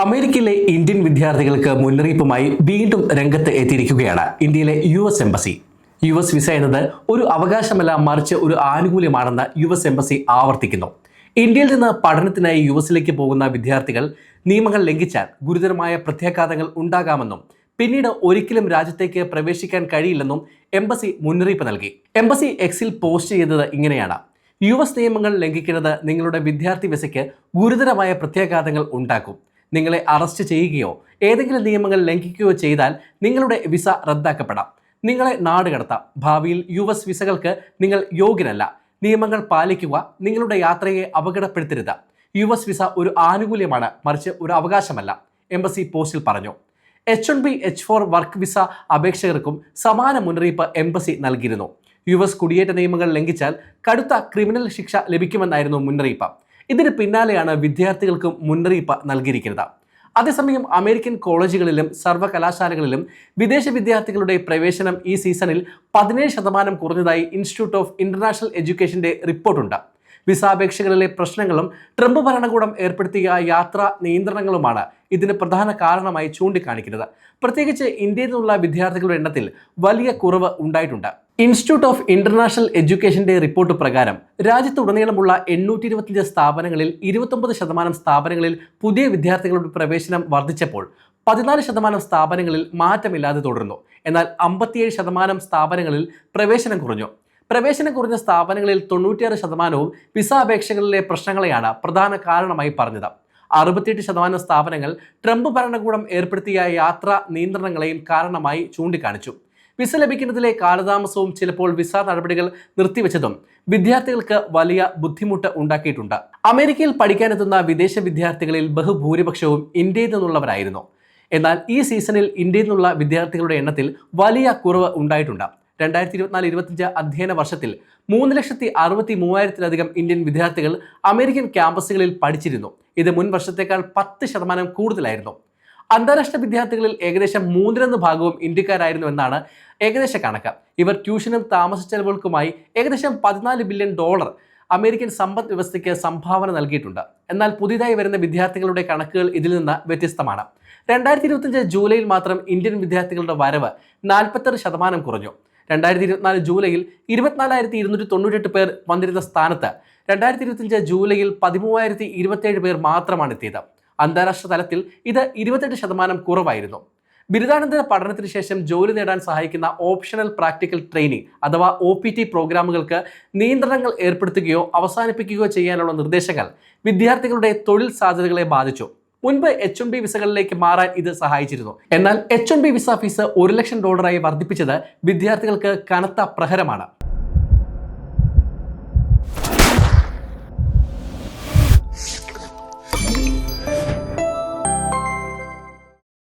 അമേരിക്കയിലെ ഇന്ത്യൻ വിദ്യാർത്ഥികൾക്ക് മുന്നറിയിപ്പുമായി വീണ്ടും രംഗത്ത് എത്തിയിരിക്കുകയാണ് ഇന്ത്യയിലെ U S embassy. U S visa എന്നത് ഒരു അവകാശമല്ല മറിച്ച് ഒരു ആനുകൂല്യമാണെന്ന് യു എസ് എംബസി ആവർത്തിക്കുന്നു. ഇന്ത്യയിൽ നിന്ന് പഠനത്തിനായി യു എസിലേക്ക് പോകുന്ന വിദ്യാർത്ഥികൾ നിയമങ്ങൾ ലംഘിച്ചാൽ ഗുരുതരമായ പ്രത്യാഘാതങ്ങൾ ഉണ്ടാകാമെന്നും പിന്നീട് ഒരിക്കലും രാജ്യത്തേക്ക് പ്രവേശിക്കാൻ കഴിയില്ലെന്നും എംബസി മുന്നറിയിപ്പ് നൽകി. എംബസി എക്സിൽ പോസ്റ്റ് ചെയ്തത് ഇങ്ങനെയാണ്. യു എസ് നിയമങ്ങൾ ലംഘിക്കുന്നത് നിങ്ങളുടെ വിദ്യാർത്ഥി വിസയ്ക്ക് ഗുരുതരമായ പ്രത്യാഘാതങ്ങൾ ഉണ്ടാക്കും. നിങ്ങളെ അറസ്റ്റ് ചെയ്യുകയോ ഏതെങ്കിലും നിയമങ്ങൾ ലംഘിക്കുകയോ ചെയ്താൽ നിങ്ങളുടെ വിസ റദ്ദാക്കപ്പെടാം. നിങ്ങളെ നാട് കടത്താം. ഭാവിയിൽ യു എസ് വിസകൾക്ക് നിങ്ങൾ യോഗ്യനല്ല നിയമങ്ങൾ പാലിക്കുക നിങ്ങളുടെ യാത്രയെ അപകടപ്പെടുത്തരുത്. യു എസ് വിസ ഒരു ആനുകൂല്യമാണ് മറിച്ച് ഒരു അവകാശമല്ല എംബസി പോസ്റ്റിൽ പറഞ്ഞു. H one B H four work visa അപേക്ഷകർക്കും സമാന മുന്നറിയിപ്പ് എംബസി നൽകിയിരുന്നു. യു എസ് കുടിയേറ്റ നിയമങ്ങൾ ലംഘിച്ചാൽ കടുത്ത ക്രിമിനൽ ശിക്ഷ ലഭിക്കുമെന്നായിരുന്നു മുന്നറിയിപ്പ്. ഇതിന് പിന്നാലെയാണ് വിദ്യാർത്ഥികൾക്കും മുന്നറിയിപ്പ് നൽകിയിരിക്കുന്നത്. അതേസമയം അമേരിക്കൻ കോളേജുകളിലും സർവകലാശാലകളിലും വിദേശ വിദ്യാർത്ഥികളുടെ പ്രവേശനം ഈ സീസണിൽ പതിനേഴ് ശതമാനം കുറഞ്ഞതായി ഇൻസ്റ്റിറ്റ്യൂട്ട് ഓഫ് ഇന്റർനാഷണൽ എഡ്യൂക്കേഷന്റെ റിപ്പോർട്ടുണ്ട്. വിസാപേക്ഷകളിലെ പ്രശ്നങ്ങളും ട്രംപ് ഭരണകൂടം ഏർപ്പെടുത്തിയ യാത്രാ നിയന്ത്രണങ്ങളുമാണ് ഇതിന് പ്രധാന കാരണമായി ചൂണ്ടിക്കാണിക്കുന്നത്. പ്രത്യേകിച്ച് ഇന്ത്യയിൽ നിന്നുള്ള വിദ്യാർത്ഥികളുടെ എണ്ണത്തിൽ വലിയ കുറവ് ഉണ്ടായിട്ടുണ്ട്. ഇൻസ്റ്റിറ്റ്യൂട്ട് ഓഫ് ഇന്റർനാഷണൽ എഡ്യൂക്കേഷന്റെ റിപ്പോർട്ട് പ്രകാരം രാജ്യത്തുടനീളമുള്ള എണ്ണൂറ്റി ഇരുപത്തിയഞ്ച് സ്ഥാപനങ്ങളിൽ ഇരുപത്തൊമ്പത് ശതമാനം സ്ഥാപനങ്ങളിൽ പുതിയ വിദ്യാർത്ഥികളുടെ പ്രവേശനം വർദ്ധിച്ചപ്പോൾ പതിനാല് ശതമാനം സ്ഥാപനങ്ങളിൽ മാറ്റമില്ലാതെ തുടർന്നു. എന്നാൽ അമ്പത്തിയേഴ് ശതമാനം സ്ഥാപനങ്ങളിൽ പ്രവേശനം കുറഞ്ഞു. പ്രവേശനം കുറഞ്ഞ സ്ഥാപനങ്ങളിൽ തൊണ്ണൂറ്റിയാറ് ശതമാനവും വിസ അപേക്ഷകളിലെ പ്രശ്നങ്ങളെയാണ് പ്രധാന കാരണമായി പറഞ്ഞത്. അറുപത്തിയെട്ട് ശതമാനം സ്ഥാപനങ്ങൾ ട്രംപ് ഭരണകൂടം ഏർപ്പെടുത്തിയ യാത്രാ നിയന്ത്രണങ്ങളെയും കാരണമായി ചൂണ്ടിക്കാണിച്ചു. വിസ ലഭിക്കുന്നതിലെ കാലതാമസവും ചിലപ്പോൾ വിസ നടപടികൾ നിർത്തിവെച്ചതും വിദ്യാർത്ഥികൾക്ക് വലിയ ബുദ്ധിമുട്ട് ഉണ്ടാക്കിയിട്ടുണ്ട്. അമേരിക്കയിൽ പഠിക്കാനെത്തുന്ന വിദേശ വിദ്യാർത്ഥികളിൽ ബഹുഭൂരിപക്ഷവും ഇന്ത്യയിൽ നിന്നുള്ളവരായിരുന്നു. എന്നാൽ ഈ സീസണിൽ ഇന്ത്യയിൽ നിന്നുള്ള വിദ്യാർത്ഥികളുടെ എണ്ണത്തിൽ വലിയ കുറവ് ഉണ്ടായിട്ടുണ്ട്. രണ്ടായിരത്തി ഇരുപത്തിനാല് ഇരുപത്തിയഞ്ച് അധ്യയന വർഷത്തിൽ മൂന്ന് ലക്ഷത്തി അറുപത്തി മൂവായിരത്തിലധികം ഇന്ത്യൻ വിദ്യാർത്ഥികൾ അമേരിക്കൻ ക്യാമ്പസുകളിൽ പഠിച്ചിരുന്നു. ഇത് മുൻ വർഷത്തേക്കാൾ പത്ത് ശതമാനം കൂടുതലായിരുന്നു. അന്താരാഷ്ട്ര വിദ്യാർത്ഥികളിൽ ഏകദേശം മൂന്നിലൊന്ന് ഭാഗവും ഇന്ത്യക്കാരായിരുന്നു എന്നാണ് ഏകദേശ കണക്ക്. ഇവർ ട്യൂഷനും താമസ ചെലവുകൾക്കുമായി ഏകദേശം പതിനാല് ബില്യൺ ഡോളർ അമേരിക്കൻ സമ്പദ് വ്യവസ്ഥയ്ക്ക് സംഭാവന നൽകിയിട്ടുണ്ട്. എന്നാൽ പുതിയതായി വരുന്ന വിദ്യാർത്ഥികളുടെ കണക്കുകൾ ഇതിൽ നിന്ന് വ്യത്യസ്തമാണ്. രണ്ടായിരത്തി ഇരുപത്തിയഞ്ച് ജൂലൈയിൽ മാത്രം ഇന്ത്യൻ വിദ്യാർത്ഥികളുടെ വരവ് നാൽപ്പത്താറ് ശതമാനം കുറഞ്ഞു. രണ്ടായിരത്തി ഇരുപത്തിനാല് ജൂലൈയിൽ ഇരുപത്തിനാലായിരത്തി ഇരുന്നൂറ്റി തൊണ്ണൂറ്റെട്ട് പേർ വന്നിരുന്ന സ്ഥാനത്ത് രണ്ടായിരത്തി ഇരുപത്തിയഞ്ച് ജൂലൈയിൽ പതിമൂവായിരത്തി ഇരുപത്തേഴ് പേർ മാത്രമാണ് എത്തിയത്. അന്താരാഷ്ട്ര തലത്തിൽ ഇത് ഇരുപത്തെട്ട് ശതമാനം കുറവായിരുന്നു. ബിരുദാനന്തര പഠനത്തിന് ശേഷം ജോലി നേടാൻ സഹായിക്കുന്ന ഓപ്ഷണൽ പ്രാക്ടിക്കൽ ട്രെയിനിങ് അഥവാ ഒ പി ടി പ്രോഗ്രാമുകൾക്ക് നിയന്ത്രണങ്ങൾ ഏർപ്പെടുത്തുകയോ അവസാനിപ്പിക്കുകയോ ചെയ്യാനുള്ള നിർദ്ദേശങ്ങൾ വിദ്യാർത്ഥികളുടെ തൊഴിൽ സാധ്യതകളെ ബാധിച്ചു. മുൻപ് എച്ച് എൻ ബി വിസകളിലേക്ക് മാറാൻ ഇത് സഹായിച്ചിരുന്നു. എന്നാൽ H N B visa fees ഒരു ലക്ഷം ഡോളറായി വർദ്ധിപ്പിച്ചത് വിദ്യാർത്ഥികൾക്ക് കനത്ത പ്രഹരമാണ്.